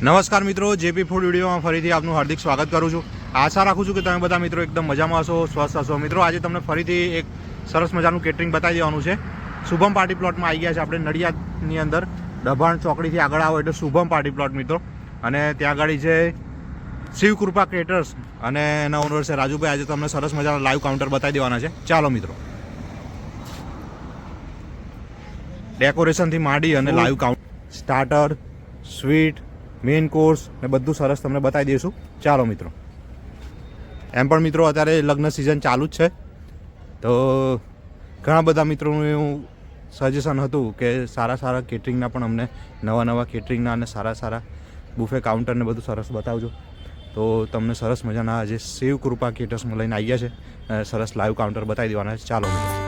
નમસ્કાર મિત્રો JP food વિડીયોમાં ફરીથી આપનું હાર્દિક સ્વાગત કરું છું. આશા રાખું છું કે તમે બધા મિત્રો એકદમ મજામાં હશો સ્વસ્થ હશો. મિત્રો આજે તમને ફરીથી એક સરસ મજાનું કેટરિંગ બતાવી દેવાનું છે. શુભમ પાર્ટી પ્લોટમાં આવી ગયા છે આપણે નડિયાદની અંદર. ડભાણ ચોકડીથી આગળ આવો એટલે શુભમ પાર્ટી પ્લોટ મિત્રો. અને ત્યાં આગળ છે શિવ કૃપા ક્રિએટર્સ અને એના ઓનર છે રાજુભાઈ આજે તમને સરસ મજાના લાઈવ કાઉન્ટર બતાવી દેવાના છે. ચાલો મિત્રો. ડેકોરેશનથી માંડી અને live count starter sweet main course ને બધું સરસ તમને બતાવી દઈશું. ચાલો મિત્રો. એમ પણ મિત્રો અત્યારે લગ્ન સિઝન ચાલુ જ છે. તો ઘણા બધા મિત્રોનું એવું સજેશન હતું કે સારા સારા કેટરિંગના પણ અમને નવા નવા કેટરિંગના અને સારા સારા બુફે કાઉન્ટરને બધું સરસ બતાવજો. તો તમને સરસ મજાના આજે શિવ કૃપા કેટર્સમાં લઈને આવ્યા છે. સરસ લાઈવ કાઉન્ટર બતાવી દેવાના છે. ચાલો મિત્રો.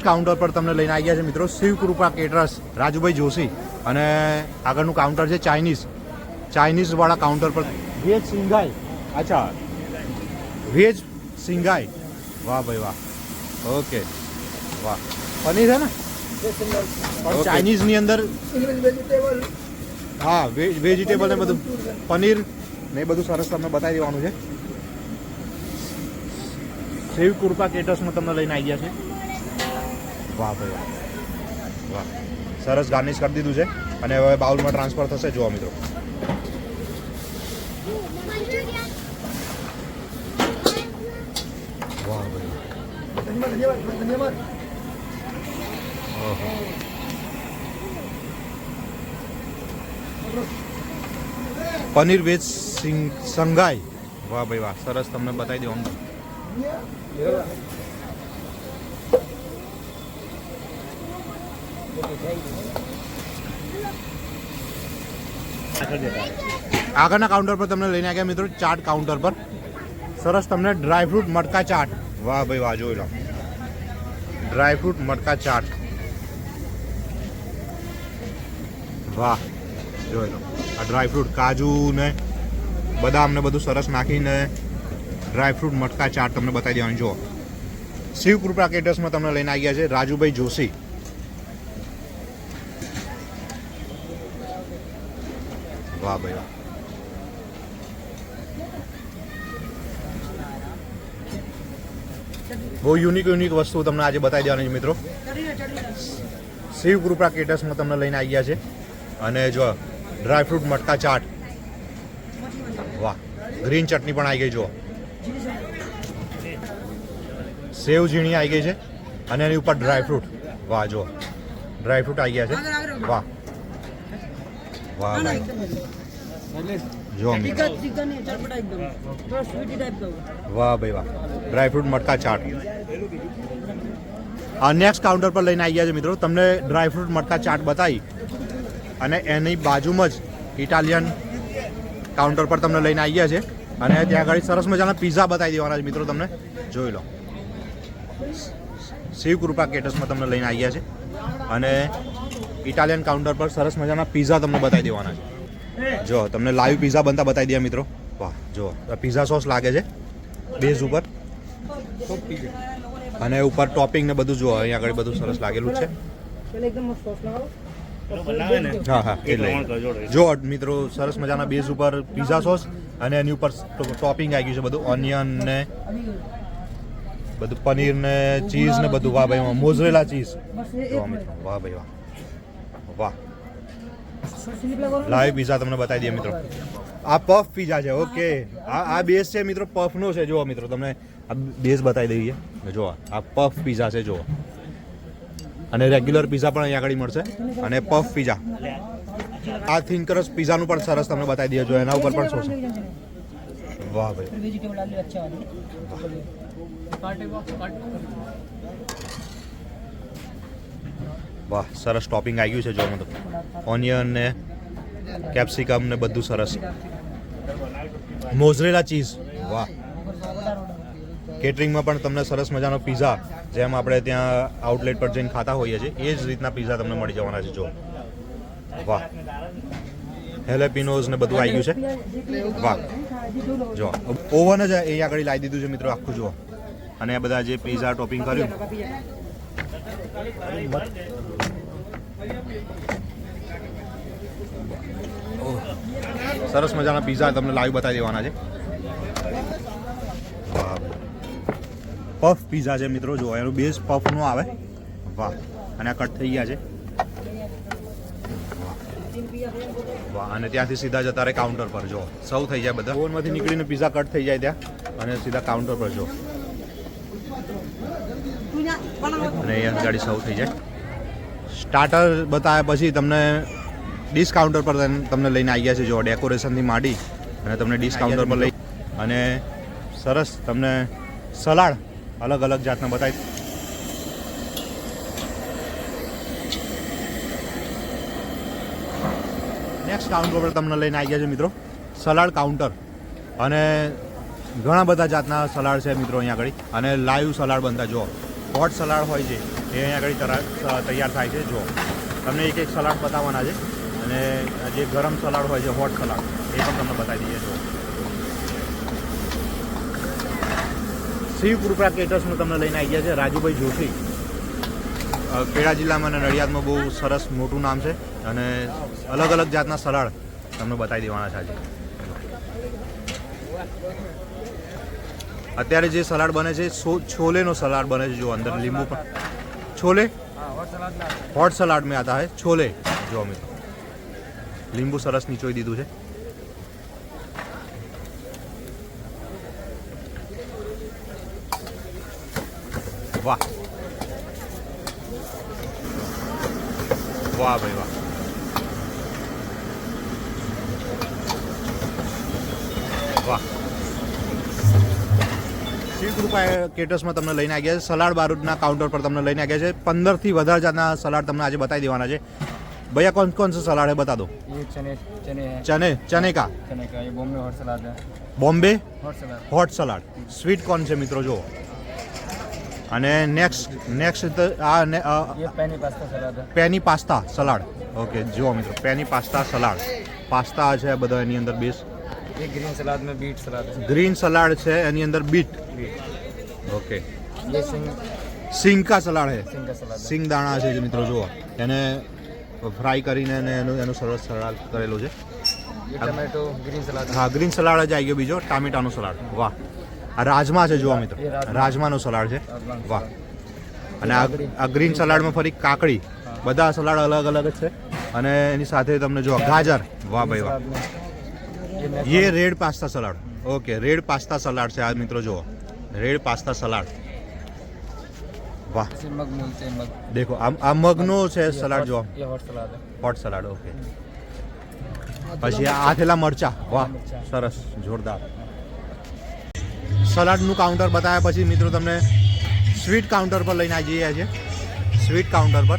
નેક્સ્ટ કાઉન્ટર પર તમને લઈને આવી ગયા છે મિત્રો. શિવ કૃપા કેટરર્સ રાજુભાઈ જોશી અને આગળનું કાઉન્ટર છે ચાઇનીઝ. ચાઇનીઝ વાળા કાઉન્ટર પર વેજ સિંગાઈ. અચ્છા. વેજ સિંગાઈ. વાહ ભાઈ વાહ. ઓકે. વાહ. પનીર છે ને? ચાઇનીઝની અંદર હા વેજીટેબલ ને બધું. પનીર ને બધું સરસ તમને બતાવી દેવાનું છે. શિવ કૃપા કેટર્સમાં તમને લઈને આવી ગયા છે. વાહ ભાઈ વાહ. વાહ. સરસ ગાર્નિશ કરી દીધું છે. અને હવે બાઉલમાં ટ્રાન્સફર થશે. જોવા મિત્રો. વાહ. Paneer veg Shanghai. વાહ ભાઈ વાહ. સરસ તમને બતાવી દેવાનું આગળના કાઉન્ટર પર તમને લઈને આવ્યા મિત્રો ચાટ કાઉન્ટર પર. સરસ તમને ડ્રાયફ્રૂટ મટકા ચાટ. વાહ ભાઈ, વાહ, જોઈ લો. ડ્રાયફ્રૂટ મટકા ચાટ. વાહ, જોઈ લો. આ ડ્રાયફ્રૂટ કાજુ ને બદામ ને બધું સરસ નાખીને ડ્રાયફ્રૂટ મટકા ચાટ તમને બતાવી દેવાની. જુઓ. શિવ કૃપા કેટર્સમાં તમને લઈને આવી ગયા છે રાજુભાઈ જોશી. વાહ ભાઈ વાહ બહુ યુનિક યુનિક વસ્તુ તમને આજે બતાવી દેવાની છે, મિત્રો. શિવ કૃપા કેટર્સમાં તમને લઈને આવી ગયા છે. અને જો ડ્રાયફ્રૂટ મટકા ચાટ. વાહ ગ્રીન ચટણી પણ આવી ગઈ જો સેવ ઝીણી આવી ગઈ છે. અને એની ઉપર ડ્રાયફ્રૂટ વાહ જો ડ્રાયફ્રૂટ આવી ગયા છે. વાહ. વાહ જો વાહ ભાઈ વાહ. ડ્રાયફ્રૂટ મટકા ચાટ. આ નેક્સ્ટ કાઉન્ટર પર લઈને આવી ગયા છે મિત્રો. તમને ડ્રાયફ્રૂટ મટકા ચાટ બતાવી. અને એની બાજુમાં જ ઇટાલિયન કાઉન્ટર પર તમને લઈને આવી ગયા છે. અને ત્યાં આગળ સરસ મજાના પીઝા બતાવી દેવાના છે મિત્રો તમને. જોઈ લો. શિવ કૃપા કેટર્સમાં તમને લઈને આવ્યા છે. અને ઇટાલિયન કાઉન્ટર પર સરસ મજાના પિઝા તમને બતાવી દેવાના છે. જો, તમને લાઈવ પિઝા બનતા બતાવી દે મિત્રો. વાહ, જો પિઝા સોસ લાગે છે બેઝ ઉપર. અને ઉપર ટોપિંગ ને બધું જો અહીંયા આગળ બધું સરસ લાગેલું છે. હા હા જો, મિત્રો, સરસ મજાના બેઝ ઉપર પિઝા સોસ અને એની ઉપર ટોપિંગ આવી ગયું છે બધું. ઓનિયન ને બધું પનીર ને ચીઝ ને બધું. વાહ ભાઈ, મોઝરેલા ચીઝ વાહ ભાઈ, વાહ. વાહ. લાઈવ પીઝા તમને બતાવી દઈએ મિત્રો. આ પફ પીઝા છે ઓકે. આ આ બેઝ છે મિત્રો પફનો છે જુઓ મિત્રો તમને આ બેઝ બતાવી દઈએ. જુઓ આ પફ પીઝા છે જુઓ. અને રેગ્યુલર પીઝા પણ અહીંયા આગળ મળશે. અને પફ પીઝા. આ થિંકરસ પીઝાનું પણ સરસ તમને બતાવી દઈએ જો એના ઉપર પણ શું છે. વાહ ભાઈ. વાહ, સરસ ટોપિંગ આવી ગયું છે જો મતલબ ઓનિયન ને કેપ્સિકમ ને બધું સરસ. મોઝરેલા ચીઝ વાહ. કેટરિંગમાં પણ તમને સરસ મજાનો પીઝા જેમ આપણે ત્યાં આઉટલેટ પર જઈને ખાતા હોઈએ છીએ, એ જ રીતના પીઝા તમને મળી જવાના છે, જો. વાહ. હેલેપિનોઝ ને બધું આવી ગયું છે. વાહ. જો. ઓવન જ એ આગળ લાવી દીધું છે મિત્રો, આખું જુઓ. અને આ બધા જે પીઝા ટોપિંગ કર્યું. સરસ મજાના પીઝા તમને લાઈવ બતાવી દેવાના છે. પફ પીઝા છે મિત્રો જો એનું બેઝ પફનું આવે. વાહ અને આ કટ થઈ ગયા છે. વાહ અને ત્યાંથી સીધા જતા રહે કાઉન્ટર પર જો સૌ થઈ જાય બધા. ઓવનમાંથી નીકળીને પીઝા કટ થઈ જાય ત્યાં. અને સીધા કાઉન્ટર પર જો અને ગાડી સૌ થઈ જાય. સ્ટાર્ટર બતાવ્યા પછી તમને ડિસ્કાઉન્ટર પર તમ- તમને લઈને આવી ગયા છે જો ડેકોરેશનથી માંડી અને તમને ડિસ્કાઉન્ટર પર લઈ અને સરસ તમને સલાડ અલગ અલગ જાતના બતાવી નેક્સ્ટ કાઉન્ટર પર તમને લઈને આવી ગયા છે મિત્રો. સલાડ કાઉન્ટર અને ઘણા બધા જાતના સલાડ છે મિત્રો અહીંયા આગળ. અને લાઈવ સલાડ બનતા જો હોટ સલાડ હોય છે, એ અહીંયા આગળ તૈયાર થાય છે જો તમને એક એક સલાડ બતાવવાના છે, અને જે ગરમ સલાડ હોય છે, હોટ સલાડ, એ પણ તમને બતાવી દઈએ જો શિવ કૃપા કેટર્સનું તમને લઈને આવી ગયા છે, રાજુભાઈ જોશી. ખેડા જિલ્લામાં અને નડિયાદમાં બહુ સરસ મોટું નામ છે, અને અલગ અલગ જાતના સલાડ તમને બતાવી દેવાના છે આજે. અત્યારે જે સલાડ બને છે છોલેનો સલાડ બને છે જો અંદર લીંબુ પણ છોલે હોટ સલાડ મેં આતા હે છોલે જો અમે લીંબુ સરસ નીચોઈ દીધું છે વાહ વાહ ભાઈ શિવ કૃપા કેટર્સમાં તમને લઈને આવી ગયા છે સલાડ બારૂદના કાઉન્ટર પર તમને લઈને આવી ગયા છે પંદરથી વધારે જાતના સલાડ તમને આજે બતાવી દેવાના છે ભૈયા કોણ કોણ સે સલાડ है बता दो ये चने चने हैं चने चने का चने का ये बॉम्बे हॉट सलाद है બોમ્બે हॉट सलाद હોટ સલાડ સ્વીટ કોર્ન છે મિત્રો જુઓ અને નેક્સ્ટ નેક્સ્ટ આ ને- અ, ये पैनी पास्ता सलाद है પેની પાસ્તા સલાડ ઓકે જુઓ મિત્રો પેની પાસ્તા સલાડ પાસ્તા છે બધા એની અંદર બેસ ये ग्रीन सलाद में बीट सलाद है ગ્રીન સલાડ છે એની અંદર બીટ बीट ઓકે ये सिंग સિંકા સલાડ છે सिंग का सलाद है સિંગ દાણા છે જે મિત્રો જુઓ એને ફ્રાય કરીને એને એનું એનું સરસ સલાડ કરેલું છે ये टमाटो ग्रीन सलाद है હા ગ્રીન સલાડ જ આવી ગયો બીજો ટામેટાનો સલાડ વાહ આ રાજમા છે જુઓ મિત્રો એ રાજમા. રાજમાનો સલાડ છે રાજમાનો વાહ सलाद। અને આ આ ગ્રીન સલાડમાં ફરી કાકડી બધા સલાડ અલગ અલગ જ છે અને એની સાથે તમને જો ગાજર વાહ ભાઈ વાહ सलाद में યે red pasta salad. Okay red pasta salad છે આ મિત્રો જુઓ. Red pasta salad. વાહ. દેખો આ મગનો છે સલાડ જુઓ. Hot salad. ઓકે. પછી આ થેલા મરચા. વાહ સરસ જોરદાર. સલાડનું કાઉન્ટર બતાવ્યા પછી મિત્રો તમને સ્વીટ કાઉન્ટર પર લઈને આવી જઈએ છીએ. સ્વીટ કાઉન્ટર પર.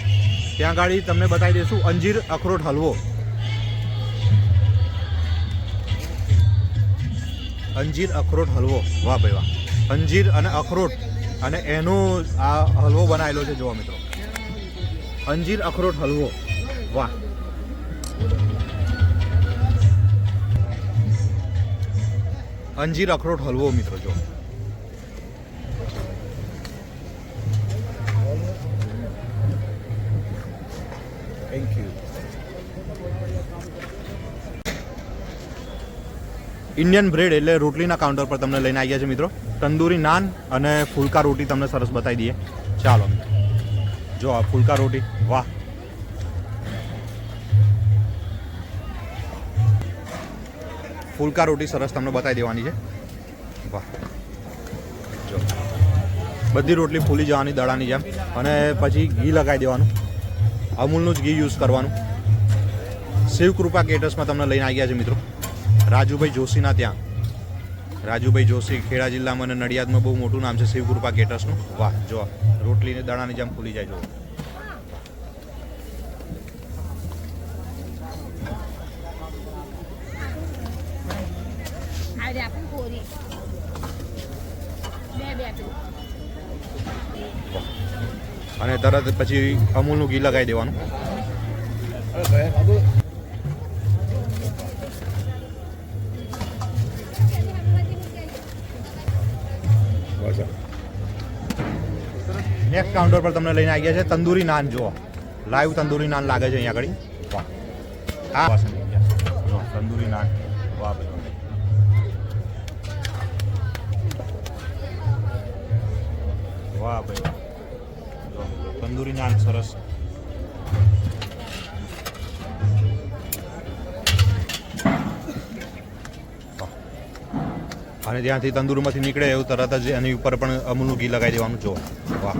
ત્યાં આગળ તમને બતાવી દઈશું. અંજીર અખરોટ હલવો. અંજીર અખરોટ હલવો. વાહ ભાઈ વાહ. અંજીર અને અખરોટ અને એનો આ હલવો બનાવેલો છે, જોવા મિત્રો. અંજીર અખરોટ હલવો. વાહ. અંજીર અખરોટ હલવો મિત્રો, જો. ઇન્ડિયન બ્રેડ એટલે રોટલીના કાઉન્ટર પર તમને લઈને આવ્યા છે મિત્રો. તંદૂરી નાન અને ફુલકા રોટી તમને સરસ બતાવી દઈએ. ચાલો જો આ ફુલકા રોટી, વાહ. ફુલકા રોટી સરસ તમને બતાવી દેવાની છે. વાહ. જો. બધી રોટલી ફૂલી જવાની દડાની જેમ. અને પછી ઘી લગાવી દેવાનું. અમૂલનું જ ઘી યુઝ કરવાનું. શિવકૃપા કેટર્સમાં તમને લઈને આવી ગયા છે મિત્રો. રાજુભાઈ જોશીના ત્યાં. રાજુભાઈ જોશી ખેડા જિલ્લામાં અને નડિયાદમાં બહુ મોટું નામ છે શિવકૃપા કેટર્સનું વાહ જો રોટલીને દાણાની જેમ ફૂલી જાય જો. અને તરત પછી અમૂલનું ઘી લગાવી દેવાનું. નેક્સ્ટ કાઉન્ટર પર તમને લઈને આવી ગયા છે તંદૂરી નાન, જુઓ. લાઈવ તંદૂરી નાન લાગે છે અહીંયા આગળ. હા તંદૂરી નાન. વાહ, ભાઈ. વાહ, ભાઈ. તંદૂરી નાન સરસ. અને ત્યાંથી તંદુરમાંથી નીકળે એવું તરત જ એની ઉપર પણ અમૂલનું ઘી લગાવી દેવાનું. જો વાહ.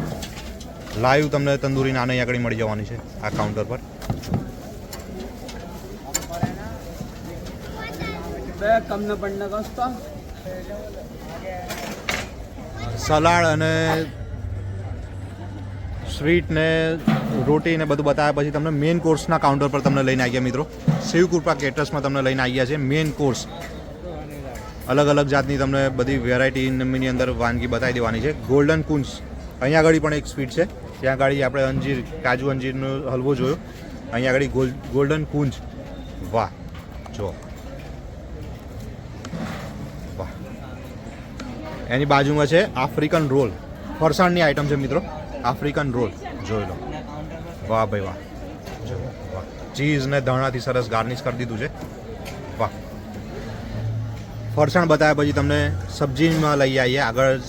લાઈવ તમને તંદૂરી નાની આગળ મળી જવાની છે આ કાઉન્ટર પર. સલાડ અને સ્વીટ ને રોટી ને બધું બતાવ્યા પછી તમને મેઇન કોર્સના કાઉન્ટર પર તમને લઈને આવ્યા ગયા મિત્રો શિવકૃપા કેટર્સમાં તમને લઈને આવ્યા છે મેઇન કોર્સ અલગ અલગ જાતની તમને બધી વેરાયટી મેની અંદર વાનગી બતાવી દેવાની છે. ગોલ્ડન કુન્સ અહીંયા આગળ પણ એક સ્વીટ છે. ત્યાં આગળ આપણે અંજીર, કાજુ અંજીરનો હલવો જોયો. અહીંયા આગળ ગોલ, ગોલ્ડન કુંજ. વાહ, જો. વાહ. એની બાજુમાં છે આફ્રિકન રોલ. ફરસાણની આઈટમ છે મિત્રો. African roll. જોઈ લો. વાહ ભાઈ વાહ. વાહ. ચીઝ ને ધાણાથી સરસ ગાર્નિશ કરી દીધું છે. વાહ. ફરસાણ બતાવ્યા પછી તમને સબ્જીમાં લઈ આવીએ. આગળ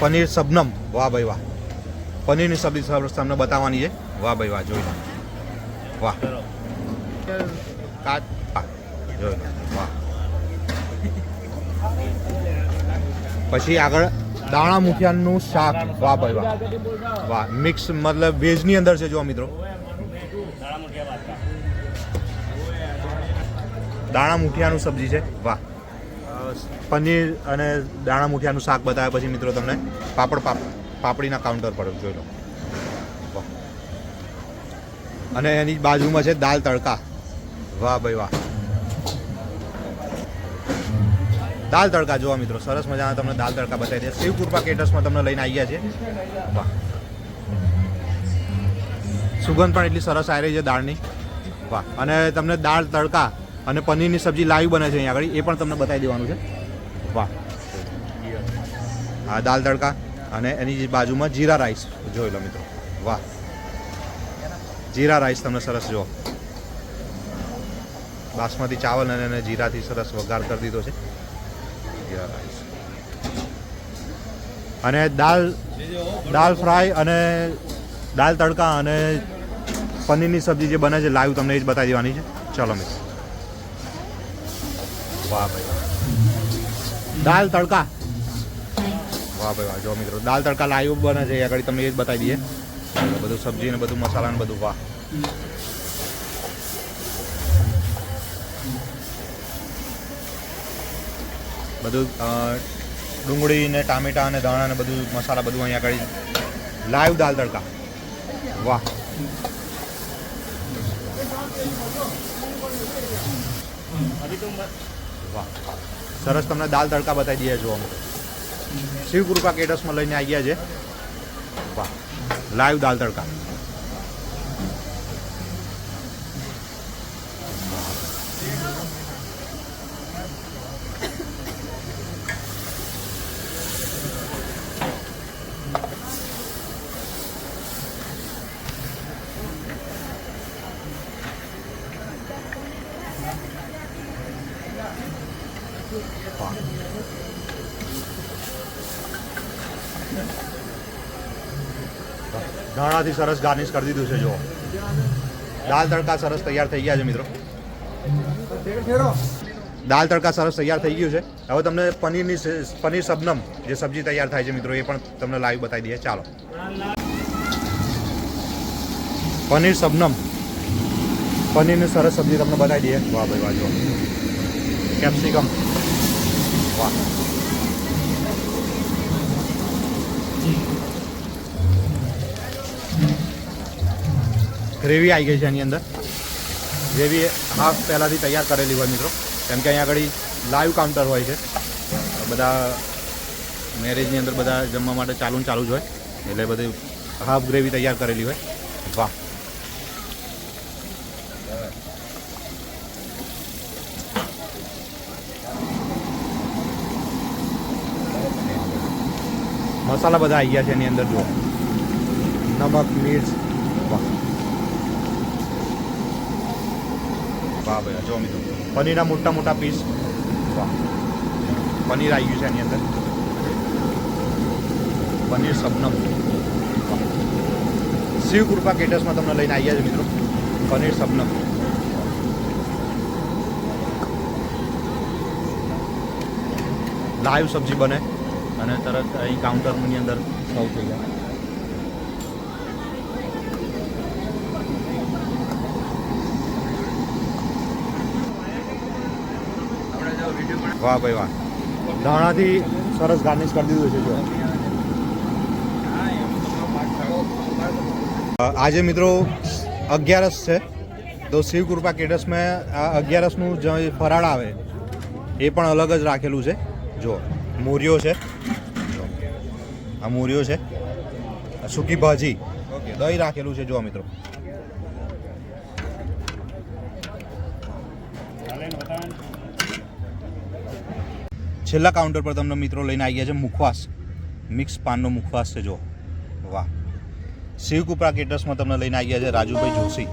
પનીર સબનમ. વાહ ભાઈ વાહ. પનીરની સબ્જી તમને બતાવવાની છે. વાહ ભાઈ વાહ, જોઈ વાહ. કાચ જોઈ વાહ. પછી આગળ દાણા મુઠિયાનું શાક. વાહ ભાઈ વાહ. વાહ, મિક્સ મતલબ વેજની અંદર છે જો મિત્રો. દાણા મુઠિયાનું સબ્જી છે. વાહ. પનીર અને દાણા મુઠિયાનું શાક બતાવ્યા પછી મિત્રો તમને પાપડ પાપ પાપડીના કાઉન્ટર પર જોઈ લો. અને એની બાજુમાં છે દાલ તડકા. વાહ ભાઈ વાહ. દાલ તડકા જોવા મિત્રો, સરસ મજાના તમને દાલ તડકા બતાવી દે શિવકૃપા કેટર્સમાં તમને લઈને આવ્યા છે વાહ. સુગંધ પણ એટલી સરસ આવી રહી છે દાળની. વાહ. અને તમને દાળ તડકા અને પનીરની સબ્જી લાઈવ બને છે અહીંયા આગળ. એ પણ તમને બતાવી દેવાનું છે. વાહ. હા દાલ તડકા અને એની બાજુમાં જીરા રાઈસ. જોઈ લો મિત્રો. વાહ. જીરા રાઈસ તમને સરસ જુઓ. બાસમતી ચાવલ અને એને જીરાથી સરસ વઘાર કરી દીધો છે. જીરા રાઈસ. અને દાલ દાલ ફ્રાય અને દાલ તડકા અને પનીરની સબ્જી જે બને છે લાઈવ તમને એ જ બતાવી દેવાની છે. ચલો મિત્રો. વાહ ભાઈ દાલ તડકા. વાહ ભાઈ વાહ. જો મિત્રો દાલ તડકા લાઈવ બને છે આગળ તમે એ જ બતાવી દઈએ. બધું સબ્જી ને બધું મસાલા ને બધું વાહ. બધું ડુંગળી ને ટામેટા અને ધાણા ને બધું મસાલા બધું અહીંયા આગળ લાઈવ દાલ તડકા. વાહ. વાહ. સરસ તમને દાલ તડકા બતાવી દઈએ જો શિવકૃપા કેટર્સમાં લઈને આવી ગયા છે. વાહ. લાઈવ દાલ તડકા. ધાણાથી સરસ ગાર્નિશ કરી દીધું છે જો દાલ તડકા સરસ તૈયાર થઈ ગયા છે, મિત્રો. દાલ તડકા સરસ તૈયાર થઈ ગયું છે. હવે તમને પનીરની પનીર સબનમ, જે સબ્જી તૈયાર થાય છે, મિત્રો, એ પણ તમને લાઈવ બતાવી દઈએ. ચાલો. પનીર સબનમ. પનીરની સરસ સબ્જી તમને બતાવી દઈએ. વાહ ભાઈ, વાહ જો કેપ્સિકમ. વાહ. ગ્રેવી આવી ગઈ છે એની અંદર. ગ્રેવી હાફ પહેલાંથી તૈયાર કરેલી હોય મિત્રો. કેમ કે અહીંયા આગળ લાઈવ કાઉન્ટર હોય છે. બધા મેરેજની અંદર બધા જમવા માટે ચાલુ ચાલુ જ હોય. એટલે બધી હાફ ગ્રેવી તૈયાર કરેલી હોય. વાહ. મસાલા બધા આવી ગયા છે એની અંદર, જુઓ. નમક, મિર્ચ. વાહ. વાહ ભાઈ જો મિત્રો પનીરના મોટા મોટા પીસ વાહ. પનીર આવી ગયું છે એની અંદર. પનીર સબનમ. શિવ કૃપા કેટર્સમાં તમને લઈને આવ્યા છે મિત્રો. પનીર સબનમ. લાઈવ સબ્જી બને અને તરત અહીં કાઉન્ટરની અંદર સૌ થઈ જાય. વાહ ભાઈ વાહ. ધાણાથી સરસ ગાર્નિશ કરી દીધું છે જો. આજે મિત્રો અગિયારસ છે. તો શિવ કૃપા કેટર્સમાં આ અગિયારસનું જે ફરાળ આવે એ પણ અલગ જ રાખેલું છે. જો મોરિયો છે. જો. આ મોરિયો છે. આ સૂકી ભાજી. દહીં રાખેલું છે જો મિત્રો. છેલ્લા કાઉન્ટર પર તમને મિત્રો લઈને આવી ગયા છે મુખવાસ. મિક્સ પાનનો મુખવાસ છે, જો. વાહ. શિવકુપરા કેટર્સમાં તમને લઈને આવી ગયા છે રાજુભાઈ જોશી.